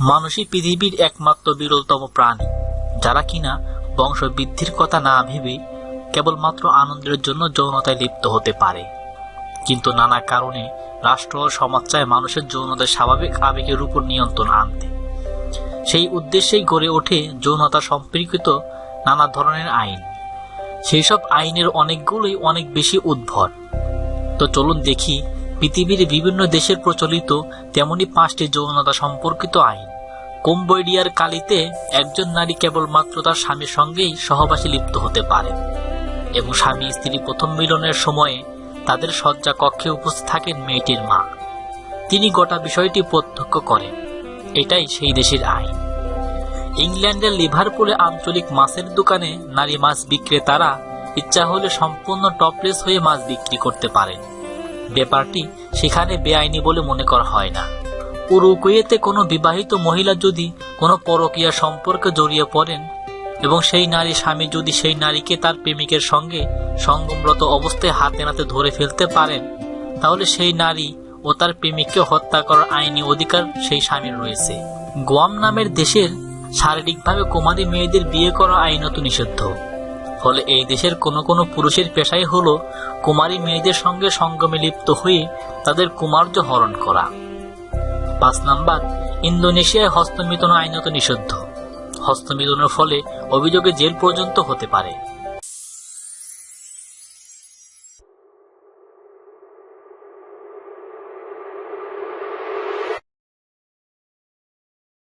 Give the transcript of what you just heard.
মানুষই পৃথিবীর একমাত্র বিরলতম প্রাণী, যারা কিনা বংশবৃদ্ধির কথা না ভেবে কেবলমাত্র আনন্দের জন্য যৌনতায় লিপ্ত হতে পারে। কিন্তু নানা কারণে রাষ্ট্র ও সমাজ চায় মানুষের যৌনতার স্বাভাবিক আবেগের উপর নিয়ন্ত্রণ আনতে। সেই উদ্দেশ্যেই গড়ে ওঠে যৌনতা সম্পর্কিত নানা ধরনের আইন। সেই সব আইনের অনেকগুলোই অনেক বেশি উদ্ভর তো চলুন দেখি পৃথিবীর বিভিন্ন দেশের প্রচলিত তেমনি পাঁচটি যৌনতা সম্পর্কিত আইন। কম্বোডিয়ার কালিতে একজন নারী কেবলমাত্র তার স্বামীর সঙ্গেই সহবাসী লিপ্ত হতে পারে এবং স্বামী স্ত্রী প্রথম মিলনের সময়ে তাদের শয্যা কক্ষে উপস্থিত থাকেন মেয়েটির মা। তিনি গোটা বিষয়টি প্রত্যক্ষ করেন। এটাই সেই দেশের আইন। ইংল্যান্ডের লিভারপুলে আঞ্চলিক মাছের দোকানে নারী মাছ বিক্রেতারা ইচ্ছা হলে সম্পূর্ণ টপলেস হয়ে মাছ বিক্রি করতে পারেন। ব্যাপারটি সেখানে বেআইনি বলে মনে করা হয় না। উরুকুয়েতে কোনো বিবাহিত মহিলা যদি কোনো পরকীয়া সম্পর্কে জড়িয়ে পড়েন এবং সেই নারী স্বামী যদি সেই নারীকে তার প্রেমিকের সঙ্গে সঙ্গমরত অবস্থায় হাতে নাতে ধরে ফেলতে পারেন, তাহলে সেই নারী ও তার প্রেমিককে হত্যা করার আইনি অধিকার সেই স্বামীর রয়েছে। গোয়াম নামের দেশের শারীরিকভাবে কুমারী মেয়েদের বিয়ে করা আইনত নিষিদ্ধ। ফলে এই দেশের কোনো কোনো পুরুষের পেশাই হলো কুমারী মেয়েদের সঙ্গে সঙ্গমে লিপ্ত হয়ে তাদের কুমার্য হরণ করা। পাঁচ নাম্বার, ইন্দোনেশিয়ায় হস্তমিলন আইনত নিষিদ্ধ। হস্তমিলনের ফলে অভিযোগে জেল পর্যন্ত হতে পারে।